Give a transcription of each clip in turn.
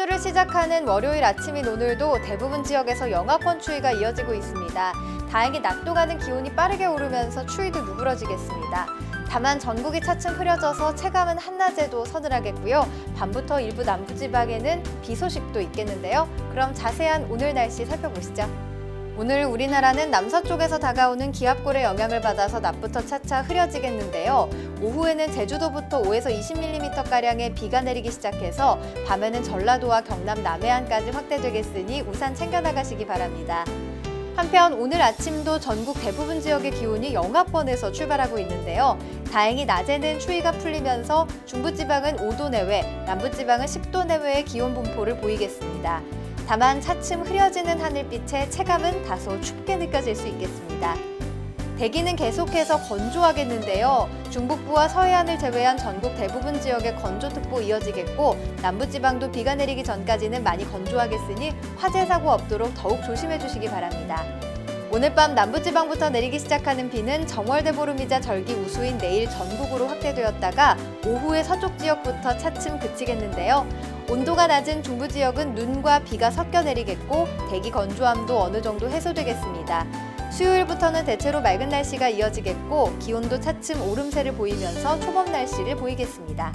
주를 시작하는 월요일 아침인 오늘도 대부분 지역에서 영하권 추위가 이어지고 있습니다. 다행히 낮도 가는 기온이 빠르게 오르면서 추위도 누그러지겠습니다. 다만 전국이 차츰 흐려져서 체감은 한낮에도 서늘하겠고요. 밤부터 일부 남부지방에는 비 소식도 있겠는데요. 그럼 자세한 오늘 날씨 살펴보시죠. 오늘 우리나라는 남서쪽에서 다가오는 기압골의 영향을 받아서 낮부터 차차 흐려지겠는데요. 오후에는 제주도부터 5에서 20mm가량의 비가 내리기 시작해서 밤에는 전라도와 경남 남해안까지 확대되겠으니 우산 챙겨 나가시기 바랍니다. 한편 오늘 아침도 전국 대부분 지역의 기온이 영하권에서 출발하고 있는데요. 다행히 낮에는 추위가 풀리면서 중부지방은 5도 내외, 남부지방은 10도 내외의 기온 분포를 보이겠습니다. 다만 차츰 흐려지는 하늘빛에 체감은 다소 춥게 느껴질 수 있겠습니다. 대기는 계속해서 건조하겠는데요. 중북부와 서해안을 제외한 전국 대부분 지역에 건조특보 이어지겠고 남부지방도 비가 내리기 전까지는 많이 건조하겠으니 화재 사고 없도록 더욱 조심해 주시기 바랍니다. 오늘 밤 남부지방부터 내리기 시작하는 비는 정월대보름이자 절기 우수인 내일 전국으로 확대되었다가 오후에 서쪽 지역부터 차츰 그치겠는데요. 온도가 낮은 중부 지역은 눈과 비가 섞여 내리겠고 대기 건조함도 어느 정도 해소되겠습니다. 수요일부터는 대체로 맑은 날씨가 이어지겠고 기온도 차츰 오름세를 보이면서 초봄 날씨를 보이겠습니다.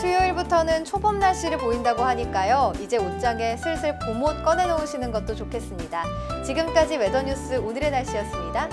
수요일부터는 초봄 날씨를 보인다고 하니까요. 이제 옷장에 슬슬 봄옷 꺼내놓으시는 것도 좋겠습니다. 지금까지 웨더뉴스 오늘의 날씨였습니다.